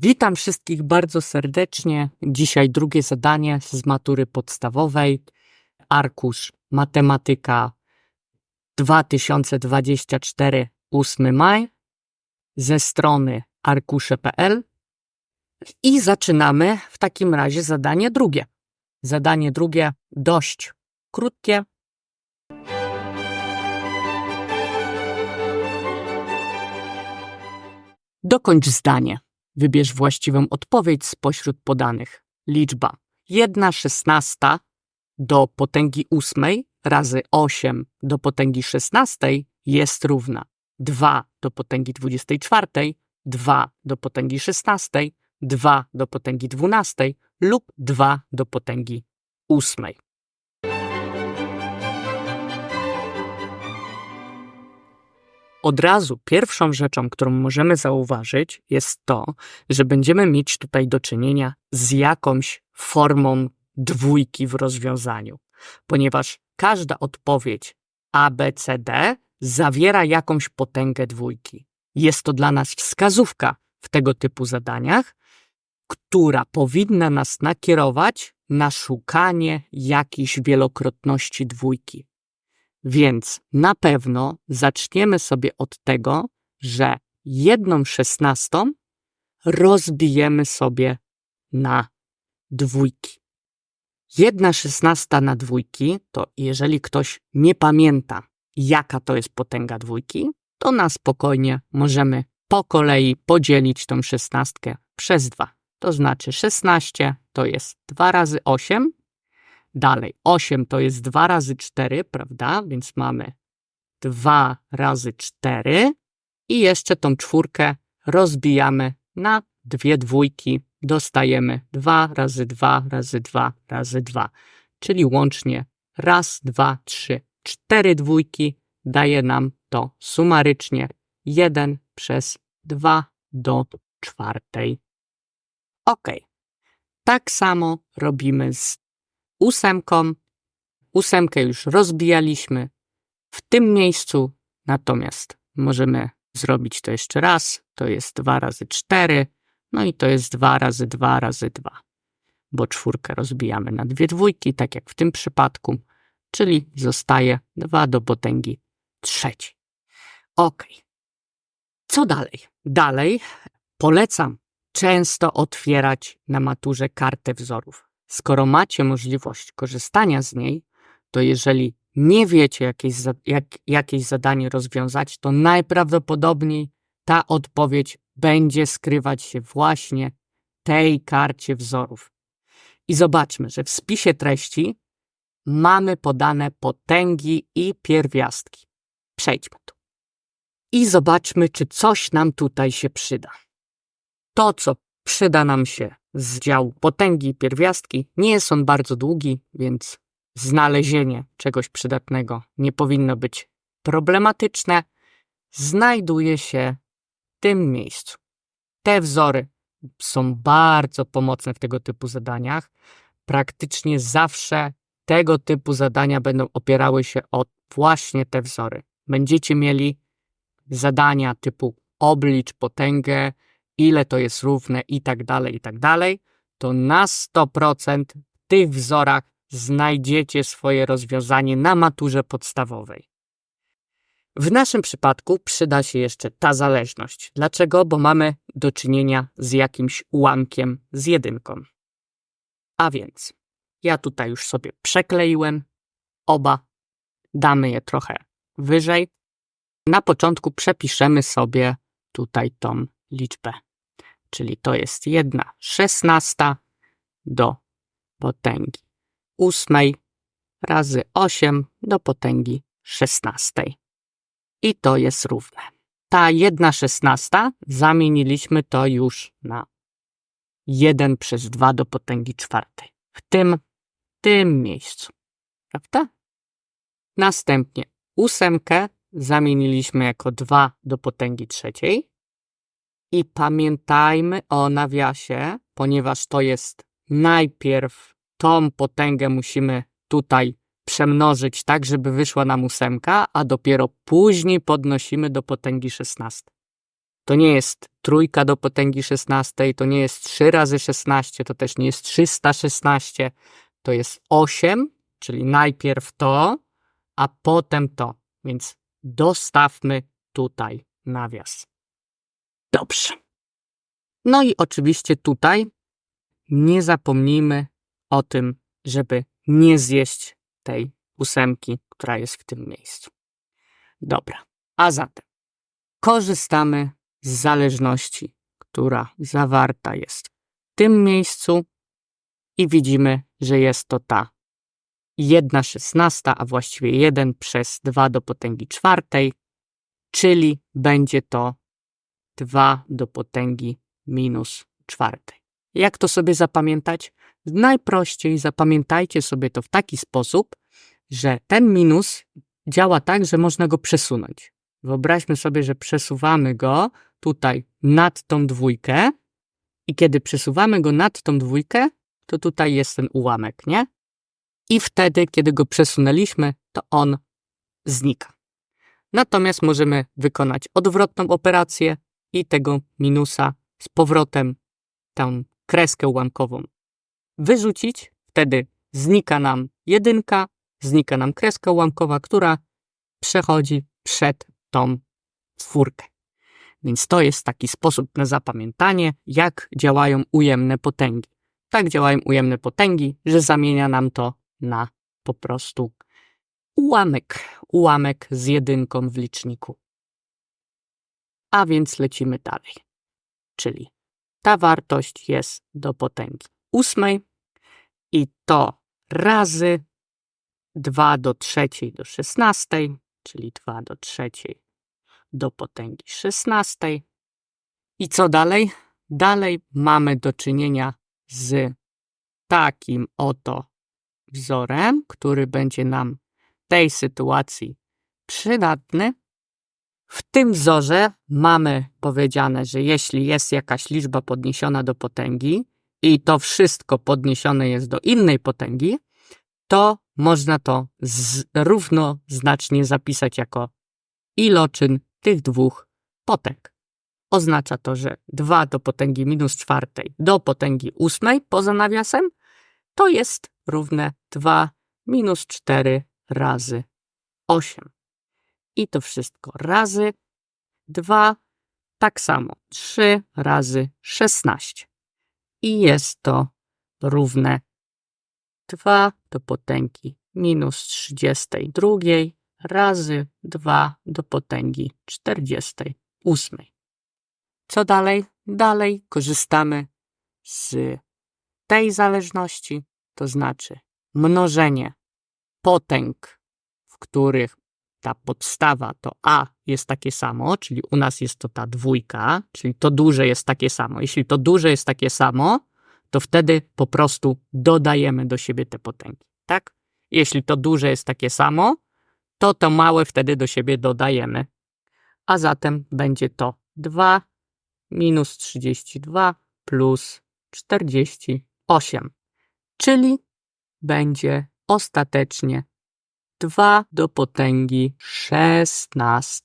Witam wszystkich bardzo serdecznie. Dzisiaj drugie zadanie z matury podstawowej. Arkusz Matematyka 2024, 8 maj, ze strony arkusze.pl. I zaczynamy w takim razie zadanie drugie. Zadanie drugie dość krótkie. Dokończ zdanie. Wybierz właściwą odpowiedź spośród podanych. Liczba 1 szesnasta do potęgi ósmej razy 8 do potęgi 16 jest równa 2 do potęgi 24, 2 do potęgi 16, 2 do potęgi 12 lub 2 do potęgi 8. Od razu pierwszą rzeczą, którą możemy zauważyć, jest to, że będziemy mieć tutaj do czynienia z jakąś formą dwójki w rozwiązaniu, ponieważ każda odpowiedź A, B, C, D zawiera jakąś potęgę dwójki. Jest to dla nas wskazówka w tego typu zadaniach, która powinna nas nakierować na szukanie jakiejś wielokrotności dwójki. Więc na pewno zaczniemy sobie od tego, że jedną szesnastą rozbijemy sobie na dwójki. Jedna szesnasta na dwójki, to jeżeli ktoś nie pamięta, jaka to jest potęga dwójki, to na spokojnie możemy po kolei podzielić tą szesnastkę przez dwa. To znaczy 16 to jest 2 razy 8, Dalej, 8 to jest 2 razy 4, prawda? Więc mamy 2 razy 4 i jeszcze tą czwórkę rozbijamy na dwie dwójki. Dostajemy 2 razy 2 razy 2 razy 2, czyli łącznie raz, dwa, trzy, cztery dwójki daje nam to sumarycznie 1 przez 2 do czwartej. Ok. Tak samo robimy z ósemką. Ósemkę już rozbijaliśmy w tym miejscu, natomiast możemy zrobić to jeszcze raz. To jest 2 razy 4, no i to jest 2 razy 2 razy 2, bo czwórkę rozbijamy na dwie dwójki, tak jak w tym przypadku, czyli zostaje 2 do potęgi trzeciej. Ok. Co dalej? Dalej polecam często otwierać na maturze kartę wzorów. Skoro macie możliwość korzystania z niej, to jeżeli nie wiecie jakieś, jak, jakieś zadanie rozwiązać, to najprawdopodobniej ta odpowiedź będzie skrywać się właśnie tej karcie wzorów. I zobaczmy, że w spisie treści mamy podane potęgi i pierwiastki. Przejdźmy tu. I zobaczmy, czy coś nam tutaj się przyda. To, co przyda nam się z działu potęgi pierwiastki. Nie jest on bardzo długi, więc znalezienie czegoś przydatnego nie powinno być problematyczne. Znajduje się w tym miejscu. Te wzory są bardzo pomocne w tego typu zadaniach. Praktycznie zawsze tego typu zadania będą opierały się o właśnie te wzory. Będziecie mieli zadania typu oblicz potęgę, ile to jest równe i tak dalej, i tak dalej, to na 100% w tych wzorach znajdziecie swoje rozwiązanie na maturze podstawowej. W naszym przypadku przyda się jeszcze ta zależność. Dlaczego? Bo mamy do czynienia z jakimś ułamkiem z jedynką. A więc ja tutaj już sobie przekleiłem oba, damy je trochę wyżej. Na początku przepiszemy sobie tutaj tą liczbę czyli to jest jedna szesnasta do potęgi ósmej razy 8 do potęgi szesnastej. I to jest równe. Ta jedna szesnasta zamieniliśmy to już na 1 przez 2 do potęgi czwartej. W tym, tym miejscu. Prawda? Następnie ósemkę zamieniliśmy jako 2 do potęgi trzeciej i pamiętajmy o nawiasie, ponieważ to jest najpierw tą potęgę musimy tutaj przemnożyć tak, żeby wyszła nam ósemka, a dopiero później podnosimy do potęgi 16. To nie jest trójka do potęgi 16, to nie jest 3 razy 16, to też nie jest 316, to jest 8, czyli najpierw to, a potem to. Więc dostawmy tutaj nawias. Dobrze. No i oczywiście tutaj nie zapomnijmy o tym, żeby nie zjeść tej ósemki, która jest w tym miejscu. Dobra, a zatem korzystamy z zależności, która zawarta jest w tym miejscu i widzimy, że jest to ta 1 szesnasta, a właściwie 1 przez 2 do potęgi czwartej, czyli będzie to 2 do potęgi minus czwartej. Jak to sobie zapamiętać? Najprościej zapamiętajcie sobie to w taki sposób, że ten minus działa tak, że można go przesunąć. Wyobraźmy sobie, że przesuwamy go tutaj nad tą dwójkę i kiedy przesuwamy go nad tą dwójkę, to tutaj jest ten ułamek, nie? I wtedy, kiedy go przesunęliśmy, to on znika. Natomiast możemy wykonać odwrotną operację i tego minusa z powrotem, tą kreskę ułamkową wyrzucić. Wtedy znika nam jedynka, znika nam kreska ułamkowa, która przechodzi przed tą czwórkę. Więc to jest taki sposób na zapamiętanie, jak działają ujemne potęgi. Tak działają ujemne potęgi, że zamienia nam to na po prostu ułamek, ułamek z jedynką w liczniku. A więc lecimy dalej. Czyli ta wartość jest do potęgi ósmej i to razy 2 do trzeciej do szesnastej, czyli 2 do trzeciej do potęgi szesnastej. I co dalej? Dalej mamy do czynienia z takim oto wzorem, który będzie nam tej sytuacji przydatny. W tym wzorze mamy powiedziane, że jeśli jest jakaś liczba podniesiona do potęgi i to wszystko podniesione jest do innej potęgi, to można to z, równoznacznie zapisać jako iloczyn tych dwóch potęg. Oznacza to, że 2 do potęgi minus czwartej do potęgi ósmej poza nawiasem to jest równe 2 minus 4 razy 8. I to wszystko razy 2, tak samo 3 razy 16. I jest to równe 2 do potęgi minus 32 razy 2 do potęgi 48. Co dalej? Dalej korzystamy z tej zależności, to znaczy mnożenie potęg, w których ta podstawa to a jest takie samo, czyli u nas jest to ta dwójka, czyli to duże jest takie samo. Jeśli to duże jest takie samo, to wtedy po prostu dodajemy do siebie te potęgi, tak? Jeśli to duże jest takie samo, to to małe wtedy do siebie dodajemy. A zatem będzie to 2 minus 32 plus 48, czyli będzie ostatecznie 2 do potęgi 16.